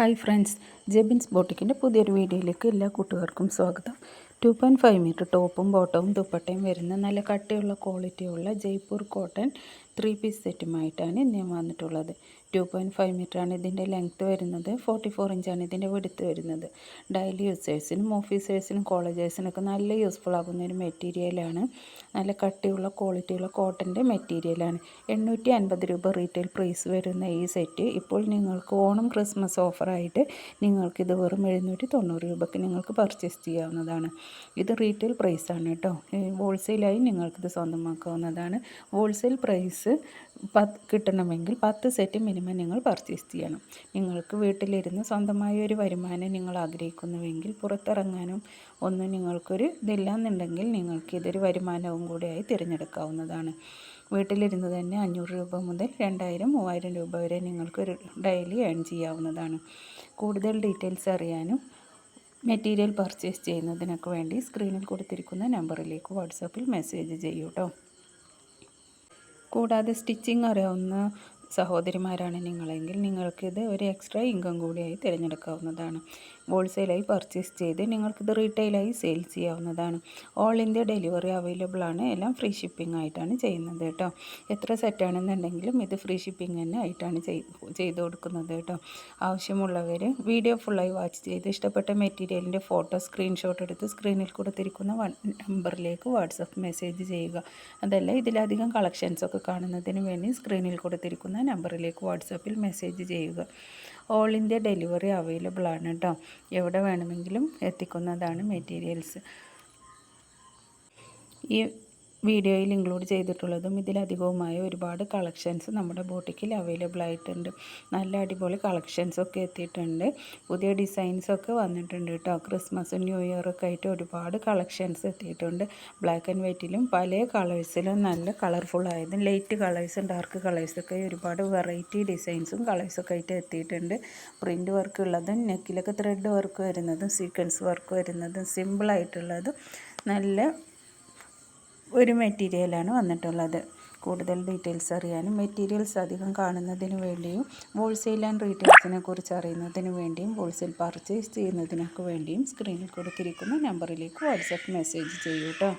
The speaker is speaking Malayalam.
ഹായ് ഫ്രണ്ട്സ് ജെബിൻസ് ബോട്ടിക്കിന്റെ പുതിയൊരു വീഡിയോയിലേക്ക് എല്ലാ കൂട്ടുകാർക്കും സ്വാഗതം. ടു പോയിന്റ് ഫൈവ് മീറ്റർ ടോപ്പും ബോട്ടവും ദുപ്പട്ടയും വരുന്ന നല്ല കട്ടിയുള്ള ക്വാളിറ്റിയുള്ള ജയ്പൂർ കോട്ടൺ ത്രീ പീസ് സെറ്റുമായിട്ടാണ് ഇന്ന് ഞാൻ വന്നിട്ടുള്ളത് ടു പോയിന്റ് ഫൈവ് മീറ്ററാണ് ഇതിന്റെ ലെങ്ത്ത് വരുന്നത്. ഫോർട്ടി ഫോർ ഇഞ്ചാണ് ഇതിന്റെ വെടുത്ത് വരുന്നത്. ഡെയിലി യൂസേഴ്സിനും ഓഫീസേഴ്സിനും കോളേജേഴ്സിനൊക്കെ നല്ല യൂസ്ഫുൾ ആകുന്ന ഒരു മെറ്റീരിയലാണ് നല്ല കട്ടിയുള്ള ക്വാളിറ്റിയുള്ള കോട്ടന്റെ മെറ്റീരിയലാണ് എണ്ണൂറ്റി അൻപത് രൂപ റീറ്റെയിൽ പ്രൈസ് വരുന്ന ഈ സെറ്റ് ഇപ്പോൾ നിങ്ങൾക്ക് ഓണം ക്രിസ്മസ് ഓഫറായിട്ട് നിങ്ങൾക്കിത് വെറും എഴുന്നൂറ്റി തൊണ്ണൂറ് രൂപയ്ക്ക് നിങ്ങൾക്ക് പർച്ചേസ് ചെയ്യാവുന്നതാണ്. ഇത് റീറ്റെയിൽ പ്രൈസാണ് കേട്ടോ. ഹോൾസെയിലായി നിങ്ങൾക്കിത് സ്വന്തമാക്കാവുന്നതാണ്. ഹോൾസെയിൽ പ്രൈസ് പത്ത് കിട്ടണമെങ്കിൽ പത്ത് സെറ്റ് മിനിമം നിങ്ങൾ പർച്ചേസ് ചെയ്യണം. നിങ്ങൾക്ക് വീട്ടിലിരുന്ന് സ്വന്തമായ ഒരു വരുമാനം നിങ്ങൾ ആഗ്രഹിക്കുന്നുവെങ്കിൽ പുറത്തിറങ്ങാനും ഒന്നും നിങ്ങൾക്കൊരു ഇതില്ലാന്നുണ്ടെങ്കിൽ നിങ്ങൾക്ക് ഇതൊരു വരുമാനവും കൂടിയായി തിരഞ്ഞെടുക്കാവുന്നതാണ്. വീട്ടിലിരുന്ന് തന്നെ അഞ്ഞൂറ് രൂപ മുതൽ രണ്ടായിരം മൂവായിരം രൂപ വരെ നിങ്ങൾക്ക് ഒരു ഡെയിലി ഏൺ ചെയ്യാവുന്നതാണ്. കൂടുതൽ ഡീറ്റെയിൽസ് അറിയാനും മെറ്റീരിയൽ പർച്ചേസ് ചെയ്യുന്നതിനൊക്കെ വേണ്ടി സ്ക്രീനിൽ കൊടുത്തിരിക്കുന്ന നമ്പറിലേക്ക് വാട്സാപ്പിൽ മെസ്സേജ് ചെയ്യൂ കേട്ടോ കൂടാതെ സ്റ്റിച്ചിങ് അറിയാവുന്ന സഹോദരിമാരാണ് നിങ്ങളെങ്കിൽ നിങ്ങൾക്കിത് ഒരു എക്സ്ട്രാ ഇൻകം കൂടിയായി തിരഞ്ഞെടുക്കാവുന്നതാണ്. ഹോൾസെയിലായി പർച്ചേസ് ചെയ്ത് നിങ്ങൾക്കിത് റീറ്റെയിലായി സെയിൽ ചെയ്യാവുന്നതാണ്. ഓൾ ഇന്ത്യ ഡെലിവറി അവൈലബിൾ ആണ്. എല്ലാം ഫ്രീ ഷിപ്പിംഗ് ആയിട്ടാണ് ചെയ്യുന്നത് കേട്ടോ. എത്ര സെറ്റാണെന്നുണ്ടെങ്കിലും ഇത് ഫ്രീ ഷിപ്പിംഗ് തന്നെ ആയിട്ടാണ് ചെയ്ത് കൊടുക്കുന്നത് കേട്ടോ. ആവശ്യമുള്ളവർ വീഡിയോ ഫുള്ളായി വാച്ച് ചെയ്ത് ഇഷ്ടപ്പെട്ട മെറ്റീരിയലിന്റെ ഫോട്ടോ സ്ക്രീൻഷോട്ട് എടുത്ത് സ്ക്രീനിൽ കൊടുത്തിരിക്കുന്ന നമ്പറിലേക്ക് വാട്സപ്പ് മെസ്സേജ് ചെയ്യുക. അതല്ല ഇതിലധികം കളക്ഷൻസൊക്കെ കാണുന്നതിന് വേണ്ടി സ്ക്രീനിൽ കൊടുത്തിരിക്കുന്ന നമ്പറിലേക്ക് വാട്സപ്പിൽ മെസ്സേജ് ചെയ്യുക. ഓൾ ഇന്ത്യ ഡെലിവറി അവൈലബിൾ ആണ് കേട്ടോ. എവിടെ വേണമെങ്കിലും എത്തിക്കുന്നതാണ് മെറ്റീരിയൽസ് ഈ വീഡിയോയിൽ ഇൻക്ലൂഡ് ചെയ്തിട്ടുള്ളതും ഇതിലധികവുമായ ഒരുപാട് കളക്ഷൻസ് നമ്മുടെ ബോട്ടിക്കിൽ അവൈലബിൾ ആയിട്ടുണ്ട്. നല്ല അടിപൊളി കളക്ഷൻസൊക്കെ എത്തിയിട്ടുണ്ട്. പുതിയ ഡിസൈൻസൊക്കെ വന്നിട്ടുണ്ട് കേട്ടോ. ക്രിസ്മസും ന്യൂ ഇയറൊക്കെ ആയിട്ട് ഒരുപാട് കളക്ഷൻസ് എത്തിയിട്ടുണ്ട്. ബ്ലാക്ക് ആൻഡ് വൈറ്റിലും പല കളേഴ്സിലും നല്ല കളർഫുൾ ആയതും ലൈറ്റ് കളേഴ്സും ഡാർക്ക് കളേഴ്സൊക്കെ ഒരുപാട് വെറൈറ്റി ഡിസൈൻസും കളേഴ്സൊക്കെ ആയിട്ട് എത്തിയിട്ടുണ്ട്. പ്രിന്റ് വർക്ക് ഉള്ളതും നെക്കിലൊക്കെ ത്രെഡ് വർക്ക് വരുന്നതും സീക്വൻസ് വർക്ക് വരുന്നതും സിമ്പിളായിട്ടുള്ളതും നല്ല ഒരു മെറ്റീരിയലാണ് വന്നിട്ടുള്ളത്. കൂടുതൽ ഡീറ്റെയിൽസ് അറിയാനും മെറ്റീരിയൽസ് അധികം കാണുന്നതിന് വേണ്ടിയും ഹോൾസെയിൽ ആൻഡ് റീറ്റെയിൽസിനെ കുറിച്ച് അറിയുന്നതിന് വേണ്ടിയും ഹോൾസെയിൽ പർച്ചേസ് ചെയ്യുന്നതിനൊക്കെ വേണ്ടിയും സ്ക്രീനിൽ കൊടുത്തിരിക്കുന്ന നമ്പറിലേക്ക് വാട്സപ്പ് മെസ്സേജ് ചെയ്യൂ കേട്ടോ